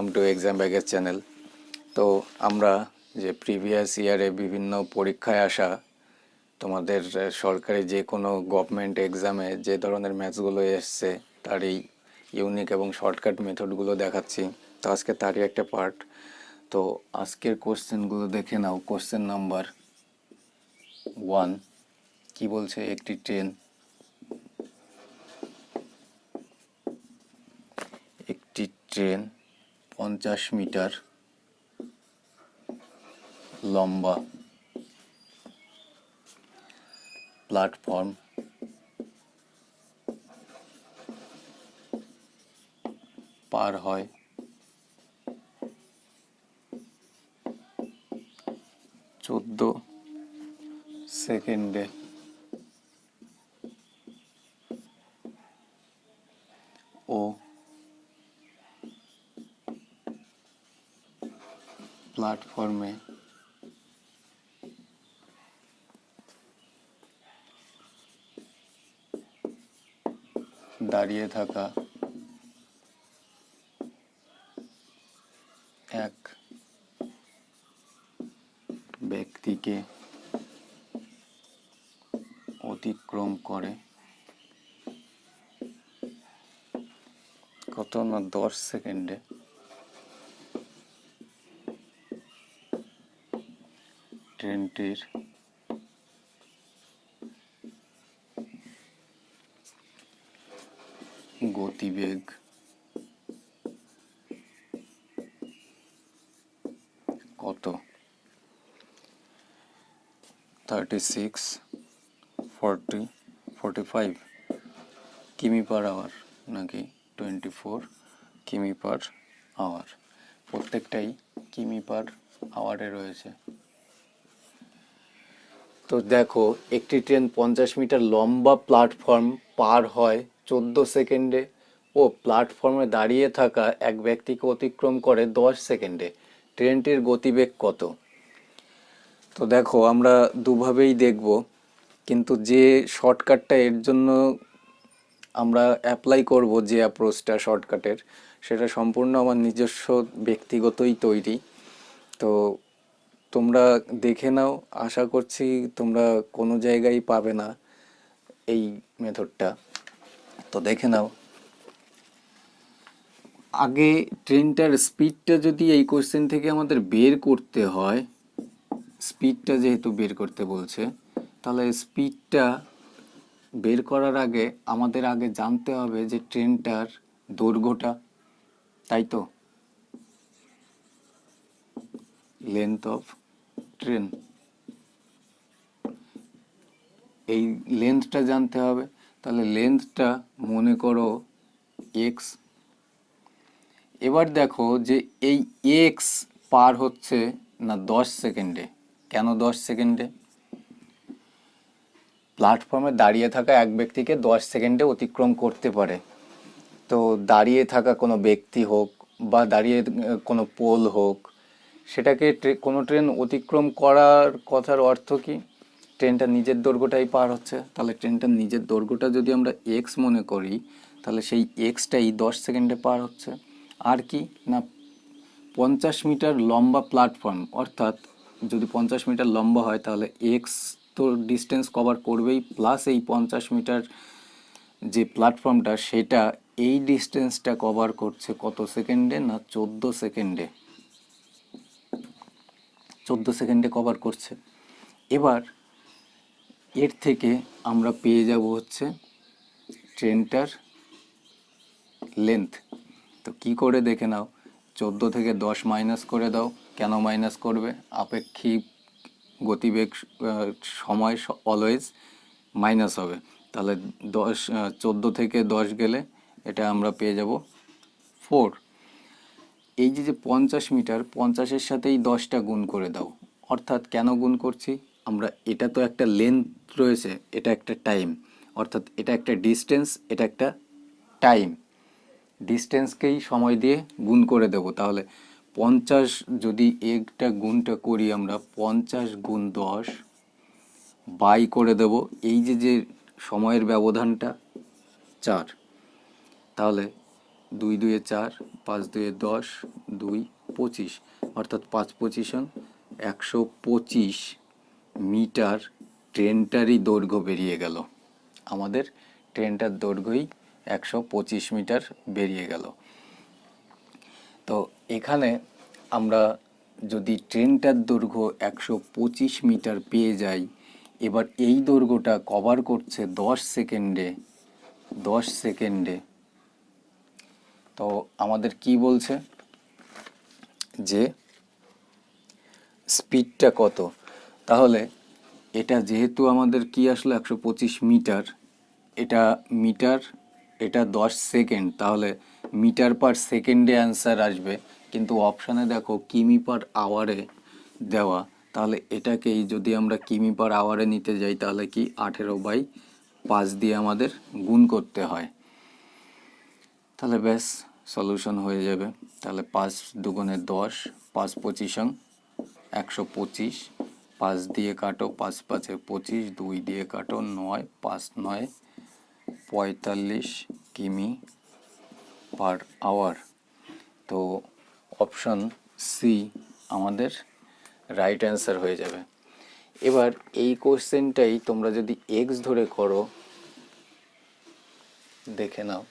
Welcome to exam ব্যাগের channel তো আমরা যে প্রিভিয়াস ইয়ারে বিভিন্ন পরীক্ষায় আসা, তোমাদের সরকারি যে কোনো গভর্নমেন্ট এক্সামে যে ধরনের ম্যাথসগুলো এসছে, তার এই ইউনিক এবং শর্টকাট মেথডগুলো দেখাচ্ছি। তো আজকে তারই একটা পার্ট তো আজকের কোশ্চেনগুলো দেখে নাও। কোশ্চেন নাম্বার ওয়ান কি বলছে একটি ট্রেন একটি ট্রেন পঞ্চাশ মিটার লম্বা প্ল্যাটফর্ম। পার হয় চোদ্দ সেকেন্ডে। ও প্ল্যাটফর্মে দাঁড়িয়ে থাকা এক ব্যক্তিকে অতিক্রম করে। কত না দশ সেকেন্ডে ট্রেনটির গতিবেগ কত? Thirty six forty forty five km per hour নাকি twenty four km per hour প্রত্যেকটাই কিমি পার আওয়ারে রয়েছে। তো দেখো, একটি ট্রেন পঞ্চাশ মিটার লম্বা প্ল্যাটফর্ম পার হয় চোদ্দ সেকেন্ডে ও প্ল্যাটফর্মে দাঁড়িয়ে থাকা এক ব্যক্তিকে অতিক্রম করে দশ সেকেন্ডে। ট্রেনটির গতিবেগ কত? তো দেখো, আমরা দুভাবেই দেখব, কিন্তু যে শর্টকাটটা এর জন্য আমরা অ্যাপ্লাই করব যে অ্যাপ্রোচটা শর্টকাটের, সেটা সম্পূর্ণ আমার নিজস্ব ব্যক্তিগতই তৈরি। তো তোমরা দেখে নাও, আশা করছি তোমরা কোনো জায়গায় পাবে না এই মেথডটা। তো দেখে নাও। আগে ট্রেনটার স্পিডটা যদি এই কোশ্চেন থেকে আমাদের বের করতে হয়, স্পিডটা যেহেতু বের করতে বলছে, তাহলে স্পিডটা বের করার আগে আমাদের আগে জানতে হবে যে ট্রেনটার দৈর্ঘ্যটা, তাই তো? লেন্থ অফ ট্রেন এই লেন্থটা জানতে হবে। তাহলে লেন্থটা মনে করো এক্স এবার দেখো যে এই এক্স পার হচ্ছে না দশ সেকেন্ডে। কেন দশ সেকেন্ডে? প্ল্যাটফর্মে দাঁড়িয়ে থাকা এক ব্যক্তিকে দশ সেকেন্ডে অতিক্রম করতে পারে। তো দাঁড়িয়ে থাকা কোনো ব্যক্তি হোক বা দাঁড়িয়ে কোনো পোল হোক সেটাকে কোনো ট্রেন অতিক্রম করার কথার অর্থ কি? ট্রেনটা নিজের দৈর্ঘ্যটাই পার হচ্ছে। তাহলে ট্রেনটার নিজের দৈর্ঘ্যটা যদি আমরা এক্স মনে করি, তাহলে সেই এক্সটাই দশ সেকেন্ডে পার হচ্ছে। আর কি? না, পঞ্চাশ মিটার লম্বা প্ল্যাটফর্ম অর্থাৎ যদি পঞ্চাশ মিটার লম্বা হয়, তাহলে এক্স তো ডিস্টেন্স কভার করবেই প্লাস এই পঞ্চাশ মিটার যে প্ল্যাটফর্মটা সেটা এই ডিস্টেন্সটা কভার করছে কত সেকেন্ডে? না, চোদ্দ সেকেন্ডে। চোদ্দ সেকেন্ডে কভার করছে। এবার এর থেকে আমরা পেয়ে যাব হচ্ছে ট্রেনটার লেন্থ তো কি করে দেখে নাও, চোদ্দ থেকে দশ মাইনাস করে দাও, কেন মাইনাস করবে? আপেক্ষিক গতিবেগ সময় অলওয়েজ মাইনাস হবে। তাহলে দশ চোদ্দ থেকে দশ গেলে এটা আমরা পেয়ে যাব ফোর এই যে যে পঞ্চাশ মিটার, পঞ্চাশের সাথেই দশটা গুণ করে দাও। অর্থাৎ কেন গুণ করছি? আমরা, এটা তো একটা লেন্থ রয়েছে, এটা একটা টাইম অর্থাৎ এটা একটা ডিস্টেন্স এটা একটা টাইম ডিস্টেন্সকেই সময় দিয়ে গুণ করে দেব? তাহলে পঞ্চাশ যদি একটা গুণটা করি আমরা, পঞ্চাশ গুণ দশ বাই করে দেব। এই যে যে সময়ের ব্যবধানটা, চার। তাহলে দুই দুয়ে চার, পাঁচ দুয়ে দশ, দুই পঁচিশ। অর্থাৎ পাঁচ পঁচিশ পঁচিশন একশো পঁচিশ মিটার ট্রেনটারই দৈর্ঘ্য বেরিয়ে গেল। আমাদের ট্রেনটার দৈর্ঘ্যই একশো পঁচিশ মিটার বেরিয়ে গেল। তো এখানে আমরা যদি ট্রেনটার দৈর্ঘ্য একশো পঁচিশ মিটার পেয়ে যাই, এবার এই দৈর্ঘ্যটা কভার করছে দশ সেকেন্ডে দশ সেকেন্ডে। তো আমাদের কি বলছে? যে স্পিডটা কত? তাহলে এটা যেহেতু আমাদের কি আসলো? একশো পঁচিশ মিটার। এটা মিটার, এটা দশ সেকেন্ড। তাহলে মিটার পার সেকেন্ডে অ্যান্সার আসবে। কিন্তু অপশানে দেখো, কিমি পার আওয়ারে দেওয়া। তাহলে এটাকেই যদি আমরা কিমি পার আওয়ারে নিতে যাই, তাহলে কি আঠেরো বাই পাঁচ দিয়ে আমাদের গুণ করতে হয়। তাহলে ব্যাস। সলিউশন হয়ে যাবে। তাহলে পাঁচ দুগুণে দশ, পাঁচ পঁচিশং একশো পঁচিশ। পাঁচ দিয়ে কাটো, পাঁচ পাঁচে পঁচিশ, দুই দিয়ে কাটো, নয়, পাঁচ নয়, পঁয়তাল্লিশ কিমি পার আওয়ার। তো অপশন সি আমাদের রাইট অ্যান্সার হয়ে যাবে। এবার এই কোশ্চেনটাই তোমরা যদি এক্স ধরে করো, দেখে নাও।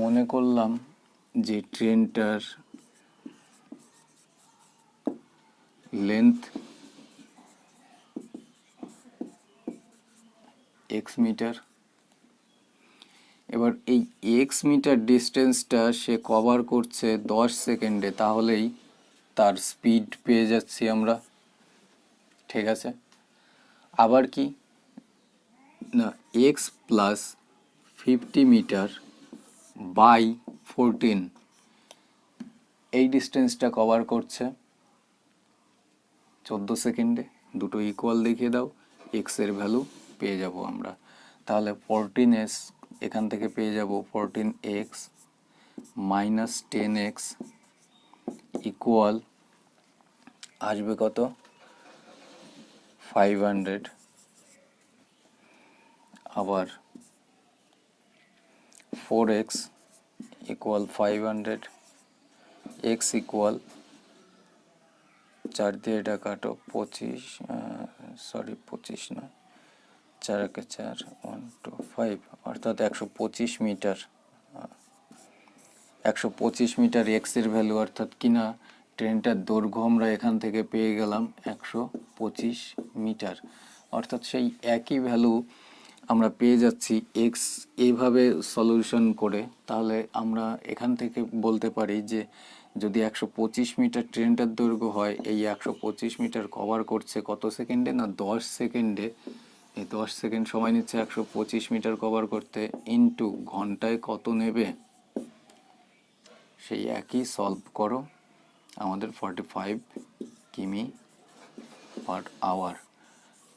মনে করলাম যে ট্রেনটার লেন্থ এক্স মিটার এবার এই এক্স মিটার ডিস্টেন্সটা সে কভার করছে দশ সেকেন্ডে তাহলেই তার স্পিড পেয়ে যাচ্ছি আমরা। ঠিক আছে? আবার কি? না x plus fifty metre by fourteen এই ডিস্টেন্সটা কভার করছে। চোদ্দ সেকেন্ডে দুটো ইকুয়াল দেখিয়ে দাও। এক্সের ভ্যালু পেয়ে যাব আমরা। তাহলে ফোরটিন এস এখান থেকে পেয়ে যাব fourteen x minus ten x equal আসবে কত? ফাইভ হান্ড্রেড আবার four x equal five hundred x equal চার দিয়ে এটা কাটো পঁচিশ সরি পঁচিশ না, চার একে চার ওয়ান টু ফাইভ অর্থাৎ একশো পঁচিশ মিটার একশো পঁচিশ মিটার এক্সের ভ্যালু অর্থাৎ কিনা ট্রেনটার দৈর্ঘ্য আমরা এখান থেকে পেয়ে গেলাম একশো পঁচিশ মিটার, অর্থাৎ সেই একই ভ্যালু আমরা পেয়ে যাচ্ছি এক্স এইভাবে সলিউশন করে, তাহলে আমরা এখান থেকে বলতে পারি যে যদি একশো পঁচিশ মিটার ট্রেনটার দৈর্ঘ্য হয়, এই একশো পঁচিশ মিটার কভার করছে কত সেকেন্ডে না দশ সেকেন্ডে? এই দশ সেকেন্ড সময় নিচ্ছে একশো পঁচিশ মিটার কভার করতে ইনটু ঘন্টায় কত নেবে? সেই একই সলভ করো, আমাদের forty five km per hour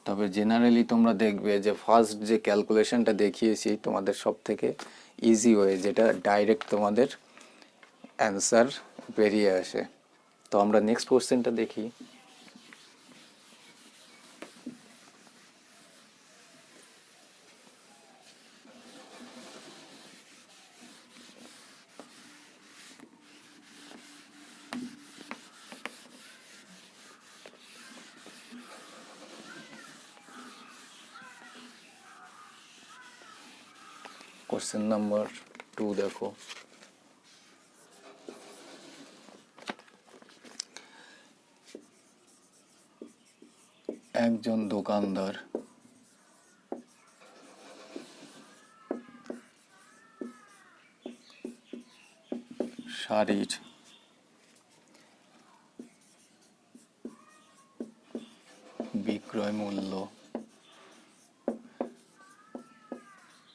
তবে জেনারেলি তোমরা দেখবে যে ফার্স্ট যে ক্যালকুলেশনটা দেখিয়েছি তোমাদের সব থেকে ইজি ওয়ে যেটা ডাইরেক্ট তোমাদের অ্যান্সার বেরিয়ে আসে। তো আমরা নেক্সট কোশ্চেনটা দেখি। কোশ্চেন নাম্বার টু দেখো। একজন দোকানদার শাড়ির বিক্রয় মূল্য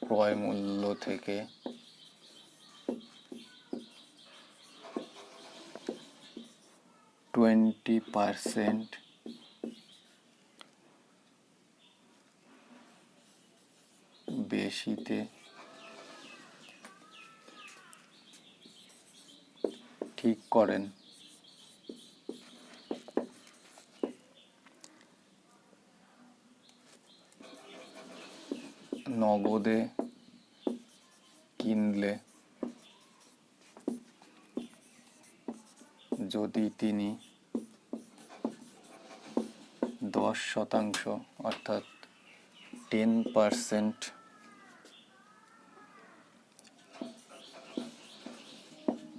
ক্রয় মূল্য থেকে। Twenty percent. বেশিতে। ঠিক করেন। নগদে কিনলে যদি তিনি দশ শতাংশ অর্থাৎ টেন পারসেন্ট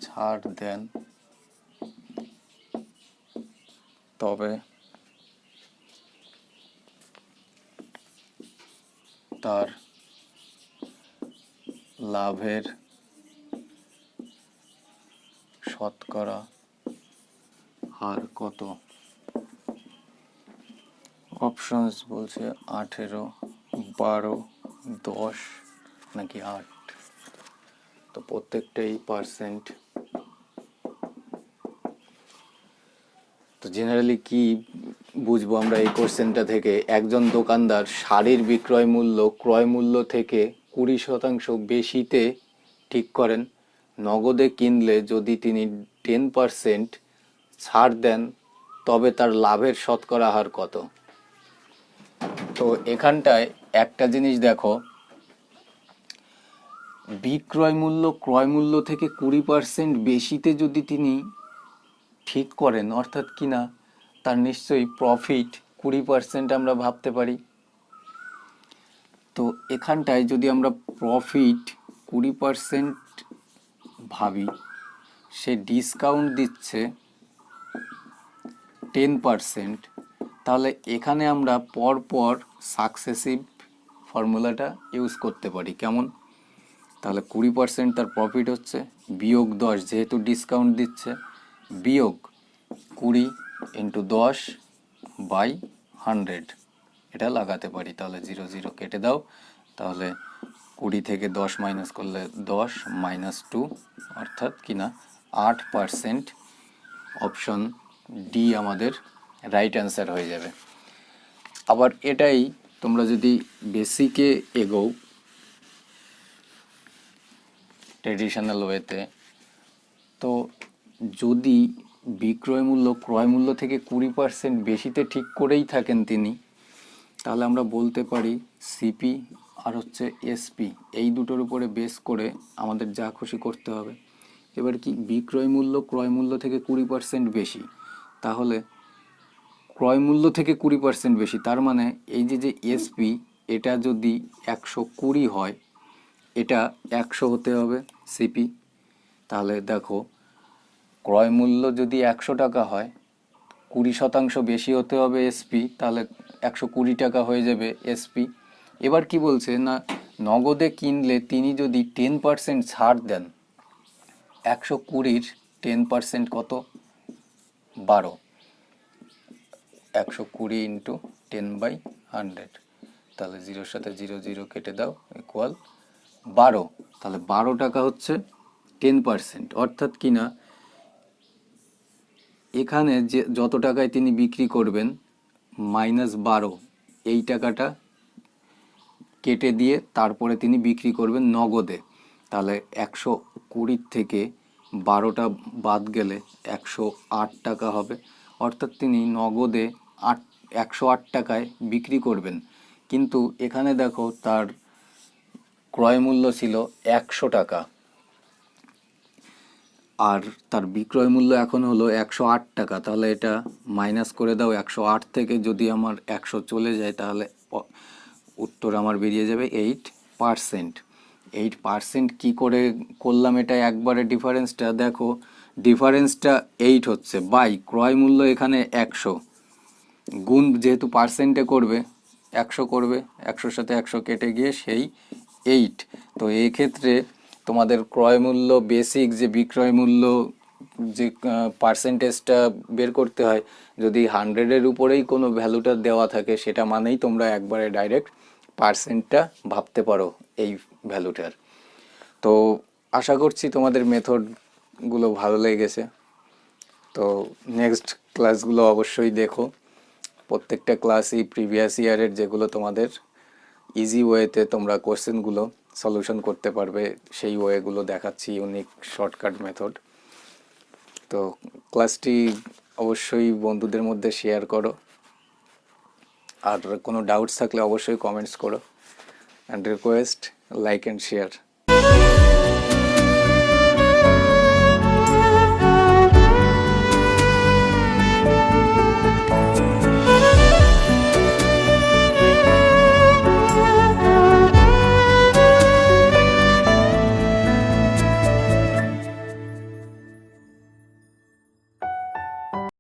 ছাড় দেন তবে তার লাভের শতকরা হার কত? অপশনস বলছে আঠেরো, বারো, দশ নাকি আট? তো প্রত্যেকটাই পার্সেন্ট তো জেনারেলি কি বুঝব আমরা এই কোশ্চেনটা থেকে? একজন দোকানদার শাড়ির বিক্রয় মূল্য, ক্রয় মূল্য থেকে কুড়ি শতাংশ বেশিতে ঠিক করেন। নগদে কিনলে যদি তিনি টেন পার্সেন্ট ছাড় দেন, তবে তার লাভের শতকরা হার কত? তো এখানটায় একটা জিনিস দেখো। বিক্রয় মূল্য, ক্রয় মূল্য থেকে কুড়ি পার্সেন্ট বেশিতে যদি তিনি ঠিক করেন, অর্থাৎ কিনা, তার নিশ্চয়ই প্রফিট কুড়ি পার্সেন্ট আমরা ভাবতে পারি। তো এখানটায় যদি আমরা প্রফিট কুড়ি পার্সেন্ট ভাবি, সে ডিসকাউন্ট দিচ্ছে টেন পার্সেন্ট তাহলে এখানে আমরা পর পর সাকসেসিভ ফর্মুলাটা ইউজ করতে পারি। কেমন? তাহলে কুড়ি পার্সেন্ট তার প্রফিট হচ্ছে, বিয়োগ দশ যেহেতু ডিসকাউন্ট দিচ্ছে, বিয়োগ কুড়ি ইন্টু দশ বাই হান্ড্রেড এটা লাগাতে পারি, তাহলে জিরো জিরো কেটে দাও। তাহলে কুড়ি থেকে দশ মাইনাস করলে দশ মাইনাস টু অর্থাৎ কিনা আট পার্সেন্ট অপশন ডি আমাদের রাইট অ্যান্সার হয়ে যাবে। আবার এটাই তোমরা যদি বেসিকে এগোও ট্রেডিশনাল ওয়েতে তো যদি বিক্রয় মূল্য, ক্রয় মূল্য থেকে কুড়ি পার্সেন্ট বেশিতে ঠিক করেই থাকেন তিনি তাহলে আমরা বলতে পারি সিপি আর হচ্ছে এসপি এই দুটোর উপরে বেস করে আমাদের যা খুশি করতে হবে। এবার কি বিক্রয় মূল্য, ক্রয় মূল্য থেকে কুড়ি পার্সেন্ট বেশি। তাহলে ক্রয় মূল্য থেকে কুড়ি পার্সেন্ট বেশি, তার মানে এই যে যে এসপি এটা যদি একশো কুড়ি হয়, এটা একশো হতে হবে সিপি তাহলে দেখো, ক্রয় মূল্য যদি একশো টাকা হয় কুড়ি শতাংশ বেশি হতে হবে এসপি, তাহলে একশো কুড়ি টাকা হয়ে যাবে এসপি। এবার কি বলছে না, নগদে কিনলে তিনি যদি টেন পার্সেন্ট ছাড় দেন, একশো কুড়ির টেন পার্সেন্ট কত? বারো। একশো কুড়ি ইন্টু টেন বাই হান্ড্রেড তাহলে জিরোর সাথে জিরো জিরো কেটে দাও ইকুয়াল বারো। তাহলে বারো টাকা হচ্ছে টেন পার্সেন্ট অর্থাৎ কিনা এখানে যে যত টাকায় তিনি বিক্রি করবেন মাইনাস বারো, এই টাকাটা কেটে দিয়ে তারপরে তিনি বিক্রি করবেন নগদে। তাহলে একশো কুড়ির থেকে বারোটা বাদ গেলে একশো আট টাকা হবে। অর্থাৎ তিনি নগদে আট, একশো আট টাকায় বিক্রি করবেন। কিন্তু এখানে দেখো তার ক্রয় মূল্য ছিল একশো টাকা। আর তার বিক্রয় মূল্য এখন হলো একশো আট টাকা। তাহলে এটা মাইনাস করে দাও একশো আট থেকে যদি আমার একশো চলে যায়, তাহলে উত্তর আমার বেরিয়ে যাবে এইট পার্সেন্ট এইট পার্সেন্ট কী করে করলাম এটা একবারে ডিফারেন্সটা দেখো ডিফারেন্সটা এইট হচ্ছে। বাই, ক্রয় মূল্য এখানে একশো। গুণ যেহেতু পার্সেন্টে করবে, একশো করবে, একশোর সাথে একশো কেটে গিয়ে সেই এইট তো এই ক্ষেত্রে তোমাদের ক্রয় মূল্য বেসিক যে বিক্রয় মূল্য, যে পার্সেন্টেজটা বের করতে হয়, যদি হান্ড্রেডের উপরেই কোনো ভ্যালুটা দেওয়া থাকে, সেটা মানেই তোমরা একবারে ডাইরেক্ট পার্সেন্টটা ভাবতে পারো এই ভ্যালুটার তো আশা করছি তোমাদের মেথডগুলো ভালো লেগেছে। তো নেক্সট ক্লাসগুলো অবশ্যই দেখো। প্রত্যেকটা ক্লাসই প্রিভিয়াস ইয়ারের যেগুলো তোমাদের ইজি ওয়েতে তোমরা কোশ্চেনগুলো সলিউশন করতে পারবে, সেই ওয়েগুলো দেখাচ্ছি ইউনিক শর্টকাট মেথড তো ক্লাসটি অবশ্যই বন্ধুদের মধ্যে শেয়ার করো। আর কোনো ডাউটস থাকলে অবশ্যই কমেন্টস করো। And request like and share.